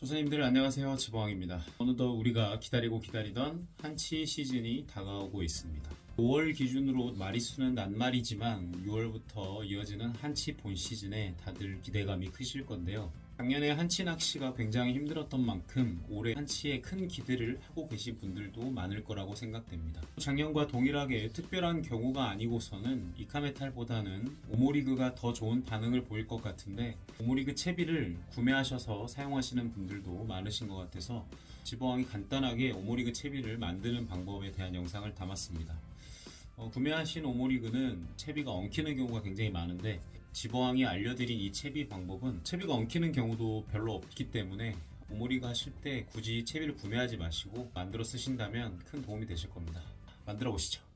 조선님들 안녕하세요. 지보왕입니다. 어느덧 우리가 기다리고 기다리던 한치 시즌이 다가오고 있습니다. 5월 기준으로 마리수는 낱말이지만 6월부터 이어지는 한치 본 시즌에 다들 기대감이 크실 건데요 작년에 한치 낚시가 굉장히 힘들었던 만큼 올해 한치에 큰 기대를 하고 계신 분들도 많을 거라고 생각됩니다. 작년과 동일하게 특별한 경우가 아니고서는 이카메탈보다는 오모리그가 더 좋은 반응을 보일 것 같은데 오모리그 채비를 구매하셔서 사용하시는 분들도 많으신 것 같아서 지보왕이 간단하게 오모리그 채비를 만드는 방법에 대한 영상을 담았습니다. 어, 구매하신 오모리그는 채비가 엉키는 경우가 굉장히 많은데 지보왕이 알려드린 이 채비 방법은 채비가 엉키는 경우도 별로 없기 때문에 오모리그 하실 때 굳이 채비를 구매하지 마시고 만들어 쓰신다면 큰 도움이 되실 겁니다. 만들어 보시죠.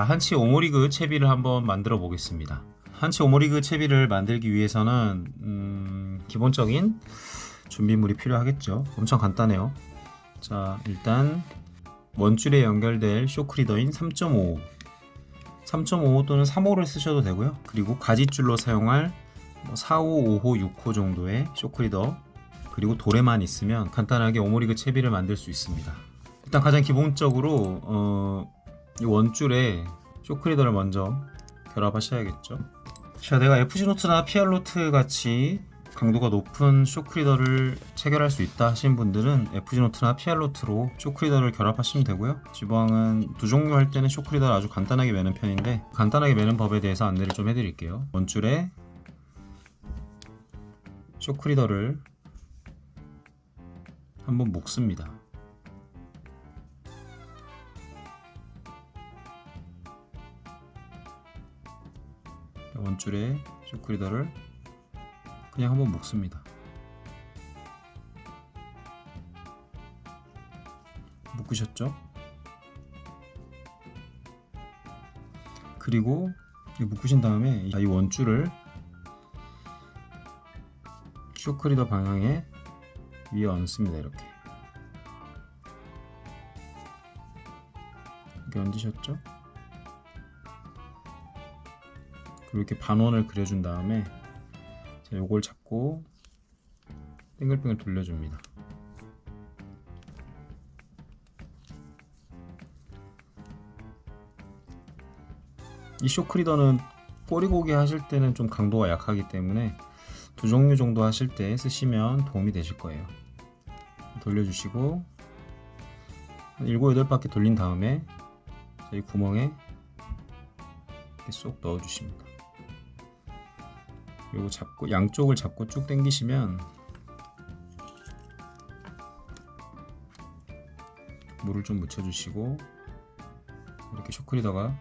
자, 한치 오모리그 채비를 한번 만들어 보겠습니다. 한치 오모리그 채비를 만들기 위해서는 음, 기본적인 준비물이 필요하겠죠. 엄청 간단해요. 자, 일단 원줄에 연결될 쇼크리더인 3.5 3.5 또는 3호를 쓰셔도 되고요. 그리고 가지줄로 사용할 뭐 4호, 5호, 6호 정도의 쇼크리더 그리고 도래만 있으면 간단하게 오모리그 채비를 만들 수 있습니다. 일단 가장 기본적으로 어, 이 원줄에 쇼크리더를 먼저 결합하셔야겠죠. 자, 내가 FG 노트나 피알로트 같이 강도가 높은 쇼크리더를 체결할 수 있다 하신 분들은 FG 노트나 피알로트로 쇼크리더를 결합하시면 되고요. 지방은 두 종류 할 때는 쇼크리더를 아주 간단하게 매는 편인데 간단하게 매는 법에 대해서 안내를 좀 해드릴게요. 원줄에 쇼크리더를 한번 묶습니다. 줄에 쇼크리더를 그냥 한번 묶습니다. 묶으셨죠? 그리고 이 묶으신 다음에 이 원줄을 쇼크리더 방향에 위에 얹습니다. 이렇게 이렇게 얹으셨죠? 이렇게 반원을 그려준 다음에 자, 요걸 잡고 뱅글뱅글 돌려줍니다. 이 쇼크리더는 꼬리고기 하실 때는 좀 강도가 약하기 때문에 두 종류 정도 하실 때 쓰시면 도움이 되실 거예요. 돌려주시고 한 7, 8바퀴 돌린 다음에 이 구멍에 쏙 넣어주십니다. 그리고 잡고 양쪽을 잡고 쭉 당기시면 물을 좀 묻혀주시고 이렇게 쇼크리더가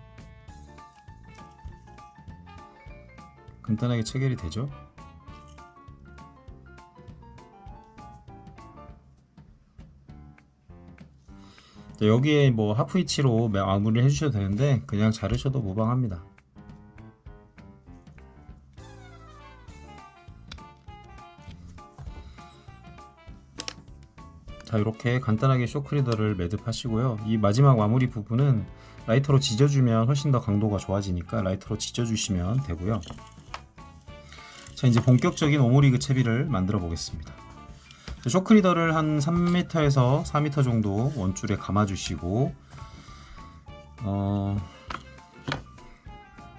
간단하게 체결이 되죠. 자, 여기에 뭐 하프 위치로 마무리를 해주셔도 되는데 그냥 자르셔도 무방합니다. 자 이렇게 간단하게 쇼크리더를 매듭하시고요. 이 마지막 마무리 부분은 라이터로 지져주면 훨씬 더 강도가 좋아지니까 라이터로 지져주시면 되고요. 자 이제 본격적인 오모리그 채비를 만들어 보겠습니다. 쇼크리더를 한 3m에서 4m 정도 원줄에 감아 주시고 어...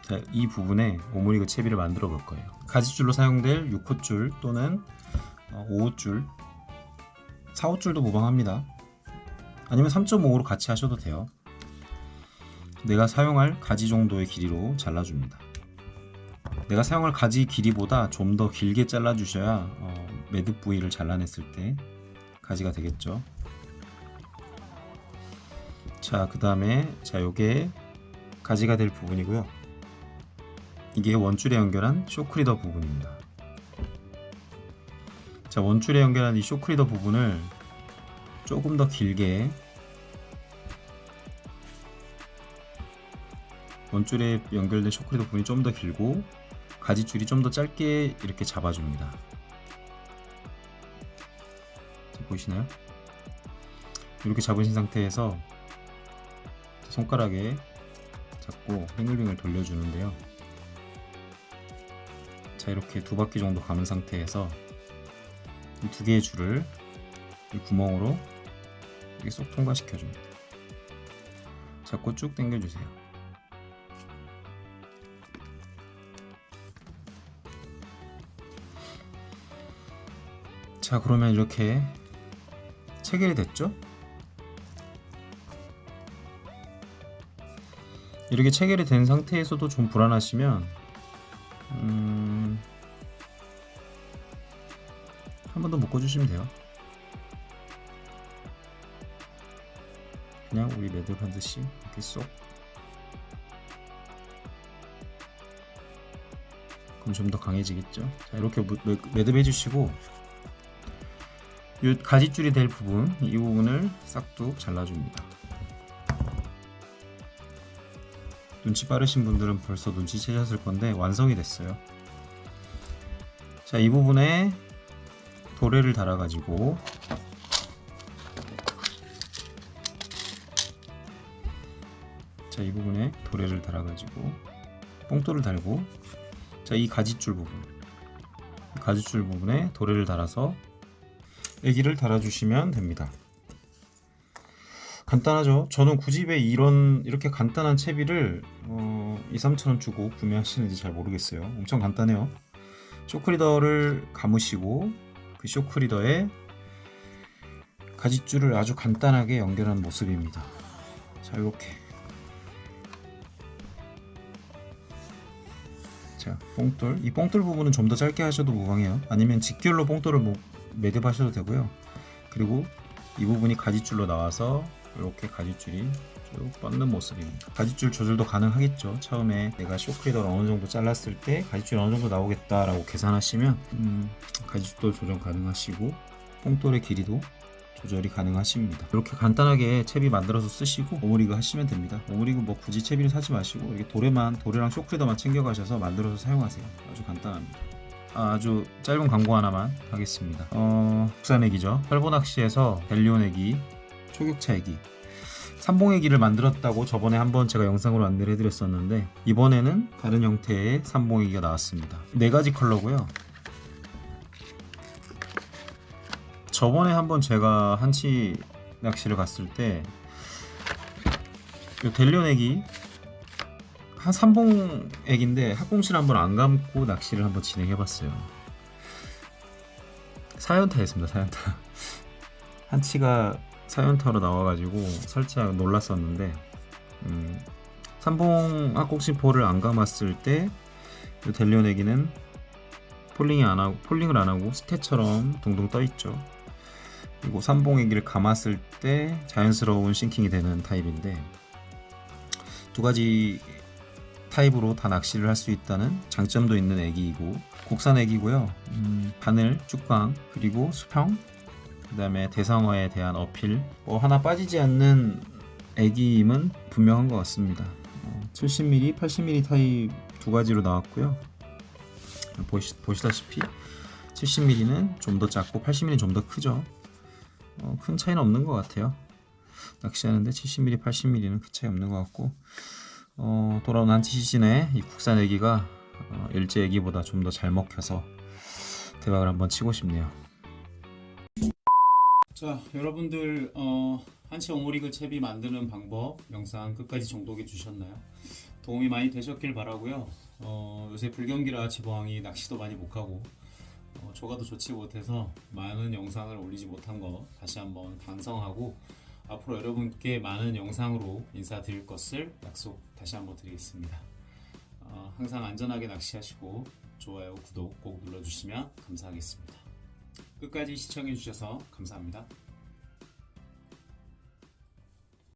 자, 이 부분에 오모리그 채비를 만들어 볼 거예요. 가지줄로 사용될 6호줄 또는 5호줄 4호줄도 무방합니다. 아니면 3.5로 같이 하셔도 돼요. 내가 사용할 가지 정도의 길이로 잘라줍니다. 내가 사용할 가지 길이보다 좀 더 길게 잘라주셔야 어, 매듭 부위를 잘라냈을 때 가지가 되겠죠. 자, 그 다음에 자 요게 가지가 될 부분이고요. 이게 원줄에 연결한 쇼크리더 부분입니다. 자, 원줄에 연결한 이 쇼크리더 부분을 조금 더 길게 원줄에 연결된 쇼크리더 부분이 좀 더 길고 가지줄이 좀 더 짧게 이렇게 잡아줍니다. 자, 보이시나요? 이렇게 잡으신 상태에서 손가락에 잡고 뱅글뱅글 돌려주는데요. 자 이렇게 두 바퀴 정도 감은 상태에서 이 두 개의 줄을 이 구멍으로 이렇게 쏙 통과시켜 줍니다. 잡고 쭉 당겨주세요. 자 그러면 이렇게 체결이 됐죠? 이렇게 체결이 된 상태에서도 좀 불안하시면 음, 한 번 더 묶어주시면 돼요. 그냥 우리 매듭 하듯이 이렇게 쏙 그럼 좀 더 강해지겠죠? 자 이렇게 무- 매- 매듭 해 주시고 이 가지줄이 될 부분 이 부분을 싹둑 잘라줍니다. 눈치 빠르신 분들은 벌써 눈치채셨을 건데 완성이 됐어요. 자, 이 부분에 도래를 달아가지고 자, 이 부분에 도래를 달아가지고 뽕돌을 달고 자, 이 가지줄 부분 이 가지줄 부분에 도래를 달아서 애기를 달아주시면 됩니다. 간단하죠. 저는 굳이 왜 이런 이렇게 간단한 채비를 어, 2, 3천 원 주고 구매하시는지 잘 모르겠어요. 엄청 간단해요. 쇼크리더를 감으시고 그 쇼크리더에 가지줄을 아주 간단하게 연결한 모습입니다. 자 이렇게 자 뽕돌 이 뽕돌 부분은 좀 더 짧게 하셔도 무방해요. 아니면 직결로 뽕돌을 뭐 매듭하셔도 되고요. 그리고 이 부분이 가지줄로 나와서 이렇게 가지줄이 쭉 뻗는 모습입니다. 가지줄 조절도 가능하겠죠. 처음에 내가 쇼크리더를 어느 정도 잘랐을 때 가지줄이 어느 정도 나오겠다라고 계산하시면 음, 가지줄도 조정 가능하시고 뽕돌의 길이도 조절이 가능하십니다. 이렇게 간단하게 채비 만들어서 쓰시고 오므리그 하시면 됩니다. 오므리그 뭐 굳이 채비를 사지 마시고 이렇게 도래만 도래랑 쇼크리더만 챙겨가셔서 만들어서 사용하세요. 아주 간단합니다. 아주 짧은 광고 하나만 하겠습니다. 어, 국산액이죠. 혈보낚시에서 델리온액이 초격차 애기 삼봉애기를 만들었다고 저번에 한번 제가 영상으로 안내를 해드렸었는데 이번에는 다른 형태의 삼봉애기가 나왔습니다 네 가지 컬러고요 저번에 한번 제가 한치 낚시를 갔을 때 이 델리온애기 한 삼봉액인데 학공실 한번 안 감고 낚시를 한번 진행해봤어요 사연타였습니다 사연타 한치가 사연타로 나와가지고 살짝 놀랐었는데 음, 삼봉 학곡신포를 안 감았을 때 델리온에기는 폴링이 안 하고 폴링을 안 하고 스테처럼 동동 떠 있죠. 그리고 삼봉애기를 감았을 때 자연스러운 싱킹이 되는 타입인데 두 가지 타입으로 다 낚시를 할 수 있다는 장점도 있는 애기이고 국산 애기고요. 음, 바늘, 쭉광 그리고 수평 그 다음에 대상어에 대한 어필 뭐 하나 빠지지 않는 애기임은 분명한 것 같습니다. 어, 70mm, 80mm 타입 두 가지로 나왔고요. 보시, 보시다시피 70mm는 좀 더 작고 80mm는 좀 더 크죠. 어, 큰 차이는 없는 것 같아요. 낚시하는데 70mm, 80mm는 큰 차이 없는 것 같고 어, 돌아온 한치 시즌에 이 국산 애기가 어, 일제 애기보다 좀 더 잘 먹혀서 대박을 한번 치고 싶네요. 자 여러분들 어, 한치 오모리그 채비 만드는 방법 영상 끝까지 정독해 주셨나요? 도움이 많이 되셨길 바라고요. 어, 요새 불경기라 지방이 낚시도 많이 못 가고 어, 조가도 좋지 못해서 많은 영상을 올리지 못한 거 다시 한번 반성하고 앞으로 여러분께 많은 영상으로 인사드릴 것을 약속 다시 한번 드리겠습니다. 어, 항상 안전하게 낚시하시고 좋아요, 구독 꼭 눌러주시면 감사하겠습니다. 끝까지 시청해주셔서 감사합니다.